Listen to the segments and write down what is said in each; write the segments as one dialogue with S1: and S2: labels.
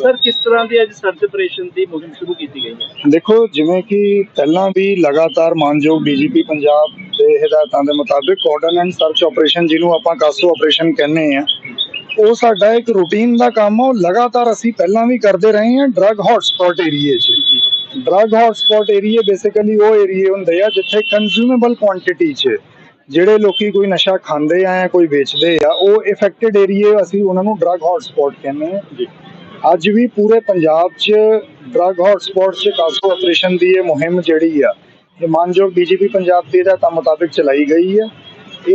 S1: Sir ਕਿਸ ਤਰ੍ਹਾਂ ਦੀ ਅੱਜ ਸਰਚ ਆਪਰੇਸ਼ਨ ਦੀ ਮੁਹਿੰਮ ਸ਼ੁਰੂ ਕੀਤੀ ਗਈ ਹੈ?
S2: ਦੇਖੋ ਜਿਵੇਂ ਕਿ ਪਹਿਲਾਂ ਵੀ ਲਗਾਤਾਰ ਮਾਨਯੋਗ ਡੀਜੀਪੀ ਪੰਜਾਬ ਦੇ ਹਦਾਇਤਾਂ ਦੇ ਮੁਤਾਬਿਕ ਕਾਰਡਨ ਐਂਡ ਸਰਚ ਆਪਰੇਸ਼ਨ ਜਿਹਨੂੰ ਆਪਾਂ ਕਾਸੋ ਆਪਰੇਸ਼ਨ ਕਹਿੰਦੇ ਆ ਉਹ ਸਾਡਾ ਇੱਕ ਰੂਟੀਨ ਦਾ ਕੰਮ ਆ। ਉਹ ਲਗਾਤਾਰ ਅਸੀਂ ਪਹਿਲਾਂ ਵੀ ਕਰਦੇ ਰਹੇ ਹਾਂ ਡਰੱਗ ਹੌਟਸਪੌਟ ਏਰੀਏ 'ਚ। ਡਰੱਗ ਹੌਟਸਪੌਟ ਏਰੀਏ ਬੇਸਿਕਲੀ ਉਹ ਏਰੀਏ ਹੁੰਦੇ ਆ ਜਿੱਥੇ ਕੰਜ਼ਿਊਮੇਬਲ ਕੁਆਂਟੀਟੀ 'ਚ ਜਿਹੜੇ ਲੋਕੀ ਕੋਈ ਨਸ਼ਾ ਖਾਂਦੇ ਆ ਜਾਂ ਕੋਈ ਵੇਚਦੇ ਆ ਉਹ ਇਫੈਕਟਡ ਏਰੀਏ ਅਸੀਂ ਉਹਨਾਂ ਨੂੰ ਡਰੱਗ ਹੌਟਸਪੌਟ ਕਹਿੰਦੇ ਆ ਅੱਜ ਵੀ ਪੂਰੇ ਪੰਜਾਬ 'ਚ ਡਰੱਗ ਹੌਟਸਪੌਟ 'ਚ ਕਾਸਕੋ ਆਪਰੇਸ਼ਨ ਦੀ ਇਹ ਮੁਹਿੰਮ ਜਿਹੜੀ ਆ, ਇਹ ਮਾਨਯੋਗ ਡੀਜੀਪੀ ਪੰਜਾਬ ਦੇ ਹਦਾਇਤਾਂ ਮੁਤਾਬਿਕ ਚਲਾਈ ਗਈ ਆ।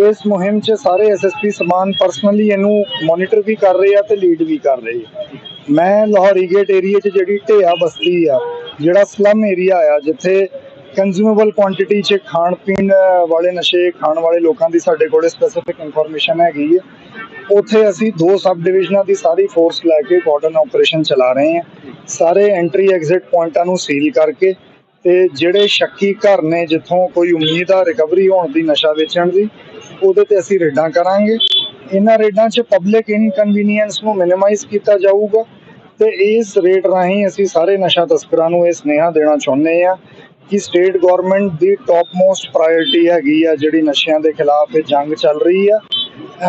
S2: ਇਸ ਮੁਹਿੰਮ 'ਚ ਸਾਰੇ ਐਸਐਸਪੀ ਸਮਾਨ ਪਰਸਨਲੀ ਇਹਨੂੰ ਮੋਨੀਟਰ ਵੀ ਕਰ ਰਹੇ ਆ ਤੇ ਲੀਡ ਵੀ ਕਰ ਰਹੇ ਆ। ਮੈਂ ਲਾਹੌਰੀ ਗੇਟ ਏਰੀਆ 'ਚ ਜਿਹੜੀ ਢੇਆ ਬਸਤੀ ਆ, ਜਿਹੜਾ ਸਲਮ ਏਰੀਆ ਆ, ਜਿੱਥੇ ਕੰਜ਼ਿਊਮੇਬਲ ਕੁਆਂਟੀਟੀ 'ਚ ਖਾਣ ਪੀਣ ਵਾਲੇ ਨਸ਼ੇ, ਖਾਣ ਵਾਲੇ ਲੋਕਾਂ ਦੀ ਸਾਡੇ ਕੋਲੇ ਸਪੈਸੀਫਿਕ ਇਨਫੋਰਮੇਸ਼ਨ ਹੈਗੀ ਹੈ। ਉੱਥੇ ਅਸੀਂ ਦੋ ਸਬ ਡਿਵੀਜ਼ਨਾਂ ਦੀ ਸਾਰੀ ਫੋਰਸ ਲੈ ਕੇ ਕਾਰਡਨ ਆਪਰੇਸ਼ਨ ਚਲਾ ਰਹੇ ਹਾਂ। ਸਾਰੇ ਐਂਟਰੀ ਐਗਜ਼ਿਟ ਪੁਆਇੰਟਾਂ ਨੂੰ ਸੀਲ ਕਰਕੇ ਤੇ ਜਿਹੜੇ ਸ਼ੱਕੀ ਘਰ ਨੇ, ਜਿੱਥੋਂ ਕੋਈ ਉਮੀਦ ਆ ਰਿਕਵਰੀ ਹੋਣ ਦੀ ਨਸ਼ਾ ਵੇਚਣ ਦੀ, ਉਹਦੇ ਤੇ ਅਸੀਂ ਰੇਡਾਂ ਕਰਾਂਗੇ। ਇਹਨਾਂ ਰੇਡਾਂ 'ਚ ਪਬਲਿਕ ਇਨਕਨਵੀਨੀਅੰਸ ਨੂੰ ਮਿਨੀਮਾਈਜ਼ ਕੀਤਾ ਜਾਊਗਾ ਤੇ ਇਸ ਰੇਟ ਰਾਹੀਂ ਅਸੀਂ ਸਾਰੇ ਨਸ਼ਾ ਤਸਕਰਾਂ ਨੂੰ ਇਹ ਸੁਨੇਹਾ ਦੇਣਾ ਚਾਹੁੰਦੇ ਆ ਕਿ ਸਟੇਟ ਗਵਰਨਮੈਂਟ ਦੀ ਟੌਪ ਮੋਸਟ ਪ੍ਰਾਇੋਰਟੀ ਹੈਗੀ ਆ ਜਿਹੜੀ ਨਸ਼ਿਆਂ ਦੇ ਖਿਲਾਫ ਇਹ ਜੰਗ ਚੱਲ ਰਹੀ ਆ।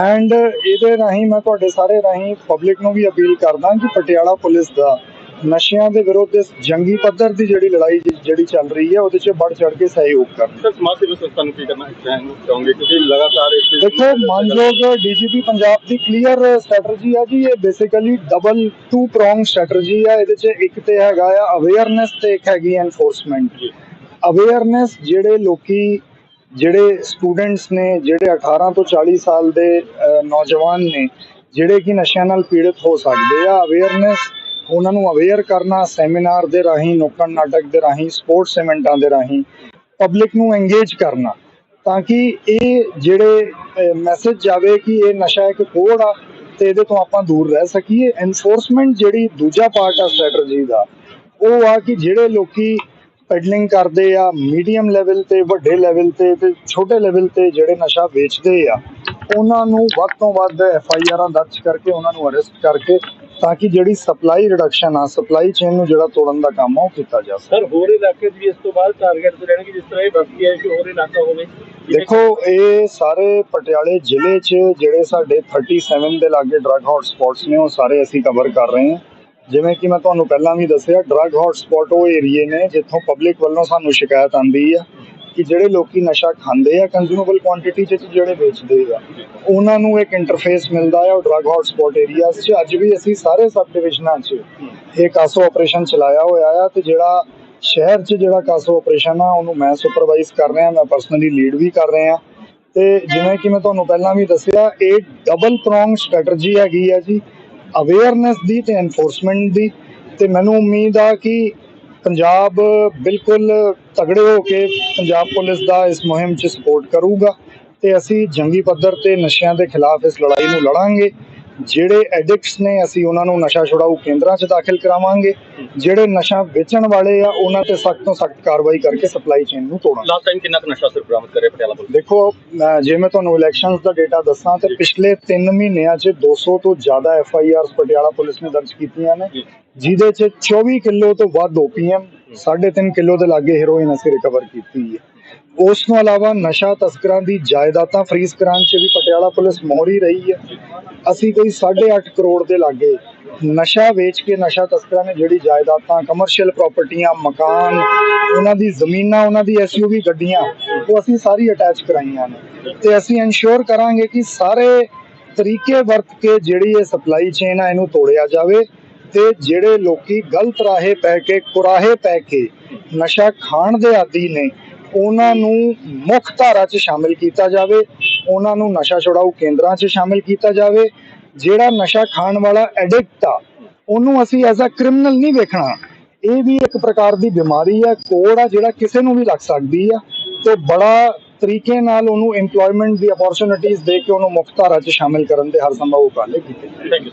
S2: ਐਂਡ ਇਹਦੇ ਰਾਹੀਂ ਮੈਂ ਤੁਹਾਡੇ ਸਾਰੇ ਰਾਹੀਂ ਪਬਲਿਕ ਨੂੰ ਵੀ ਅਪੀਲ ਕਰਦਾ ਕਿ ਪਟਿਆਲਾ ਪੁਲਿਸ ਦਾ ਨਸ਼ਿਆਂ ਦੇ ਵਿਰੁੱਧ ਇਸ ਜੰਗੀ ਪੱਧਰ ਦੀ ਜਿਹੜੀ ਲੜਾਈ ਜਿਹੜੀ ਚੱਲ ਰਹੀ ਹੈ ਉਹਦੇ 'ਚ ਵੱਧ ਚੜ ਕੇ ਸਹਿਯੋਗ ਕਰਨ।
S1: ਸਰ ਸਮਾਜ ਸੇਵੀ ਸੰਸਥਾ ਨੂੰ ਕੀ ਕਰਨਾ ਚਾਹੋਗੇ? ਕਿਉਂਕਿ ਲਗਾਤਾਰ ਇਸ
S2: ਦੇਖੋ ਮਾਨਯੋਗ ਡੀਜੀਪੀ ਪੰਜਾਬ ਦੀ ਕਲੀਅਰ ਸਟ੍ਰੈਟਜੀ ਆ ਜੀ ਇਹ basically double two prong strategy ਆ। ਇਹਦੇ 'ਚ ਇੱਕ ਤੇ ਹੈਗਾ ਆ ਅਵੇਅਰਨੈਸ ਤੇ ਇੱਕ ਹੈਗੀ ਐਨਫੋਰਸਮੈਂਟ। ਅਵੇਅਰਨੈਸ ਜਿਹੜੇ ਲੋਕੀ ਜਿਹੜੇ ਸਟੂਡੈਂਟਸ ਨੇ ਜਿਹੜੇ 18 ਤੋਂ 40 ਸਾਲ ਦੇ ਨੌਜਵਾਨ ਨੇ ਜਿਹੜੇ ਕਿ ਨਸ਼ਿਆਂ ਨਾਲ ਪੀੜਤ ਹੋ ਸਕਦੇ ਆ ਅਵੇਅਰਨੈਸ ਉਹਨਾਂ ਨੂੰ ਅਵੇਅਰ ਕਰਨਾ ਸੈਮੀਨਾਰ ਦੇ ਰਾਹੀਂ ਨੁੱਕੜ ਨਾਟਕ ਦੇ ਰਾਹੀਂ ਸਪੋਰਟਸ ਇਵੈਂਟਾਂ ਦੇ ਰਾਹੀਂ ਪਬਲਿਕ ਨੂੰ ਐਂਗੇਜ ਕਰਨਾ, ਤਾਂ ਕਿ ਇਹ ਜਿਹੜੇ ਮੈਸੇਜ ਜਾਵੇ ਕਿ ਇਹ ਨਸ਼ਾ ਇੱਕ ਕੋੜ ਆ ਤੇ ਇਹਦੇ ਤੋਂ ਆਪਾਂ ਦੂਰ ਰਹਿ ਸਕੀਏ। ਐਨਫੋਰਸਮੈਂਟ ਜਿਹੜੀ ਦੂਜਾ ਪਾਰਟ ਆ ਸਟ੍ਰੈਟਜੀ ਦਾ, ਉਹ ਆ ਕਿ ਜਿਹੜੇ ਲੋਕੀ ਪੈਡਲਿੰਗ ਕਰਦੇ ਆ ਮੀਡੀਅਮ ਲੈਵਲ ਤੇ, ਵੱਡੇ ਲੈਵਲ ਤੇ ਤੇ ਛੋਟੇ ਲੈਵਲ ਤੇ ਜਿਹੜੇ ਨਸ਼ਾ ਵੇਚਦੇ ਆ, ਉਹਨਾਂ ਨੂੰ ਵੱਧ ਤੋਂ ਵੱਧ ਐਫ ਆਈ ਆਰਾਂ ਦਰਜ ਕਰਕੇ, ਉਹਨਾਂ ਨੂੰ ਅਰੈਸਟ ਕਰਕੇ ਤਾਂ ਕਿ ਜਿਹੜੀ ਸਪਲਾਈ ਰਿਡਕਸ਼ਨ ਆ ਸਪਲਾਈ ਚੇਨ ਨੂੰ ਜਿਹੜਾ ਤੋੜਨ ਦਾ ਕੰਮ ਆ ਉਹ ਕੀਤਾ ਜਾ ਸਕੇ।
S1: ਸਰ ਹੋਰ ਇਲਾਕੇ ਵੀ ਇਸ ਤੋਂ ਬਾਅਦ ਟਾਰਗੇਟ ਤੇ ਰਹਿਣਗੇ ਜਿਸ ਤਰ੍ਹਾਂ ਇਹ ਬਸਤੀ ਹੈ ਕਿ ਹੋਰ ਇਲਾਕਾ ਹੋਵੇ।
S2: ਦੇਖੋ ਇਹ ਸਾਰੇ ਪਟਿਆਲੇ ਜ਼ਿਲ੍ਹੇ 'ਚ ਜਿਹੜੇ ਸਾਡੇ 37 ਦੇ ਲਾਗੇ ਡਰੱਗ ਹੌਟ ਸਪੌਟਸ ਨੇ ਉਹ ਸਾਰੇ ਅਸੀਂ ਕਵਰ ਕਰ ਰਹੇ ਹਾਂ। ਜਿਵੇਂ ਕਿ ਮੈਂ ਤੁਹਾਨੂੰ ਪਹਿਲਾਂ ਵੀ ਦੱਸਿਆ ਡਰੱਗ ਹੌਟ ਸਪੌਟ ਉਹ ਏਰੀਏ ਨੇ ਜਿੱਥੋਂ ਪਬਲਿਕ ਵੱਲੋਂ ਸਾਨੂੰ ਸ਼ਿਕਾਇਤ ਆਂਦੀ ਆ। ਕਿ ਜਿਹੜੇ ਲੋਕੀ ਨਸ਼ਾ ਖਾਂਦੇ ਆ ਕੰਜ਼ਿਊਮੇਬਲ ਕੁਆਂਟੀਟੀ 'ਚ ਜਿਹੜੇ ਵੇਚਦੇ ਆ, ਉਹਨਾਂ ਨੂੰ ਇੱਕ ਇੰਟਰਫੇਸ ਮਿਲਦਾ ਆ, ਉਹ ਡਰੱਗ ਹੌਟ ਏਰੀਆਜ਼ 'ਚ। ਅੱਜ ਵੀ ਅਸੀਂ ਸਾਰੇ ਸਬ ਡਿਵੀਜ਼ਨਾਂ 'ਚ ਇਹ ਕਾਸੋ ਆਪਰੇਸ਼ਨ ਚਲਾਇਆ ਹੋਇਆ ਆ ਤੇ ਜਿਹੜਾ ਸ਼ਹਿਰ 'ਚ ਜਿਹੜਾ ਕਾਸੋ ਆਪਰੇਸ਼ਨ ਆ, ਉਹਨੂੰ ਮੈਂ ਸੁਪਰਵਾਈਜ਼ ਕਰ ਰਿਹਾ, ਮੈਂ ਪਰਸਨਲੀ ਲੀਡ ਵੀ ਕਰ ਰਿਹਾ ਤੇ ਜਿਵੇਂ ਕਿ ਮੈਂ ਤੁਹਾਨੂੰ ਪਹਿਲਾਂ ਵੀ ਦੱਸਿਆ, ਇਹ ਡਬਲ ਪ੍ਰੋਂਗ ਸਟ੍ਰੈਟਜੀ ਹੈਗੀ ਆ ਜੀ ਅਵੇਅਰਨੈਸ ਦੀ ਤੇ ਐਨਫੋਰਸਮੈਂਟ ਦੀ। ਤੇ ਮੈਨੂੰ ਉਮੀਦ ਆ ਕਿ ਪੰਜਾਬ ਬਿਲਕੁਲ ਤਗੜੇ ਹੋ ਕੇ ਪੰਜਾਬ ਪੁਲਿਸ ਦਾ ਇਸ ਮੁਹਿੰਮ 'ਚ ਸਪੋਰਟ ਕਰੂਗਾ ਤੇ ਅਸੀਂ ਜੰਗੀ ਪੱਧਰ ਤੇ ਨਸ਼ਿਆਂ ਦੇ ਖਿਲਾਫ ਇਸ ਲੜਾਈ ਨੂੰ ਲੜਾਂਗੇ। ਜਿਹੜੇ ਐਡਿਕਟਸ ਨੇ ਅਸੀਂ ਉਹਨਾਂ ਨੂੰ ਨਸ਼ਾ ਛੁਡਾਊ ਕੇਂਦਰਾਂ 'ਚ ਦਾਖਲ ਕਰਾਵਾਂਗੇ। ਜਿਹੜੇ ਨਸ਼ਾ ਵੇਚਣ ਵਾਲੇ ਆ ਉਹਨਾਂ ਤੇ ਸਖਤ ਤੋਂ ਸਖਤ ਕਾਰਵਾਈ ਕਰਕੇ ਸਪਲਾਈ ਚੇਨ ਨੂੰ ਤੋੜਾਂਗੇ।
S1: ਲਾਸਟ ਟਾਈਮ ਕਿੰਨਾ ਕੁ ਨਸ਼ਾ ਸਰ ਬਰਾਮਦ ਕਰੇ ਪਟਿਆਲਾ ਪੁਲਿਸ
S2: ਦੇਖੋ ਜੇ ਮੈਂ ਤੁਹਾਨੂੰ ਇਲੈਕਸ਼ਨਸ ਦਾ ਡੇਟਾ ਦੱਸਾਂ ਤੇ ਪਿਛਲੇ 3 ਮਹੀਨਿਆਂ 'ਚ 200 ਤੋਂ ਜ਼ਿਆਦਾ F I Rs Patiala police ਨੇ ਦਰਜ ਕੀਤੀਆਂ ਨੇ। ਜਿਹਦੇ 'ਚ 24 ਕਿਲੋ ਤੋਂ ਵੱਧ ਓਪੀਐਮ 3.5 ਕਿਲੋ ਦੇ ਲਾਗੇ ਹੈਰੋਇਨ ਅਸੀਂ ਰਿਕਵਰ ਕੀਤੀ ਹੈ। ਉਸ ਤੋਂ ਇਲਾਵਾ ਨਸ਼ਾ ਤਸਕਰਾਂ ਦੀ ਜਾਇਦਾਦਾਂ ਫਰੀਜ਼ ਕਰਾਉਣ 'ਚ ਵੀ ਪਟਿਆਲਾ ਪੁਲਿਸ ਮੋਹਰੀ ਰਹੀ ਹੈ। ਅਸੀਂ ਕੋਈ 8.5 ਕਰੋੜ ਦੇ ਲਾਗੇ ਨਸ਼ਾ ਵੇਚ ਕੇ ਨਸ਼ਾ ਤਸਕਰਾਂ ਨੇ ਜਿਹੜੀ ਜਾਇਦਾਦਾਂ ਕਮਰਸ਼ੀਅਲ ਪ੍ਰਾਪਰਟੀਆਂ ਮਕਾਨ, ਉਹਨਾਂ ਦੀ ਜ਼ਮੀਨਾਂ, ਉਹਨਾਂ ਦੀ ਐਸਯੂਵੀ ਗੱਡੀਆਂ, ਉਹ ਅਸੀਂ ਸਾਰੀ ਅਟੈਚ ਕਰਾਈਆਂ ਨੇ। ਤੇ ਅਸੀਂ ਇਨਸ਼ੋਰ ਕਰਾਂਗੇ ਕਿ ਸਾਰੇ ਤਰੀਕੇ ਵਰਤ ਕੇ ਜਿਹੜੀ ਇਹ ਸਪਲਾਈ ਚੇਨ ਆ, ਇਹਨੂੰ ਤੋੜਿਆ ਜਾਵੇ। ਤੇ ਜਿਹੜੇ ਲੋਕੀ ਗਲਤ ਰਾਹੇ ਪੈ ਕੇ, ਕੁਰਾਹੇ ਪੈ ਕੇ ਨਸ਼ਾ ਖਾਣ ਦੇ ਆਦੀ ਨੇ, ਉਹਨਾਂ ਨੂੰ ਮੁੱਖ ਧਾਰਾ 'ਚ ਸ਼ਾਮਿਲ ਕੀਤਾ ਜਾਵੇ, ਉਹਨਾਂ ਨੂੰ ਨਸ਼ਾ ਛੁਡਾਊ ਕੇਂਦਰਾਂ 'ਚ ਸ਼ਾਮਿਲ ਕੀਤਾ ਜਾਵੇ, ਜਿਹੜਾ ਨਸ਼ਾ ਖਾਣ ਵਾਲਾ ਐਡਿਕਟ ਆ, ਉਹਨੂੰ ਅਸੀਂ ਐਜ਼ ਅ ਕ੍ਰਿਮੀਨਲ ਨਹੀਂ ਵੇਖਣਾ। ਇਹ ਵੀ ਇੱਕ ਪ੍ਰਕਾਰ ਦੀ ਬਿਮਾਰੀ ਹੈ ਕੋੜ ਆ, ਜਿਹੜਾ ਕਿਸੇ ਨੂੰ ਵੀ ਲੱਗ ਸਕਦੀ ਆ, ਤੇ ਬੜਾ ਤਰੀਕੇ ਨਾਲ ਉਹਨੂੰ EMPLOYMENT ਦੀ ਅਪੋਰਚੁਨਿਟੀਜ਼ ਦੇ ਕੇ ਉਹਨੂੰ ਮੁੱਖ ਧਾਰਾ 'ਚ ਸ਼ਾਮਿਲ ਕਰਨ ਦੇ ਹਰ ਸੰਭਵ ਉਪਾਅ ਕੀਤੇ
S1: ਥੈਂਕ ਯੂ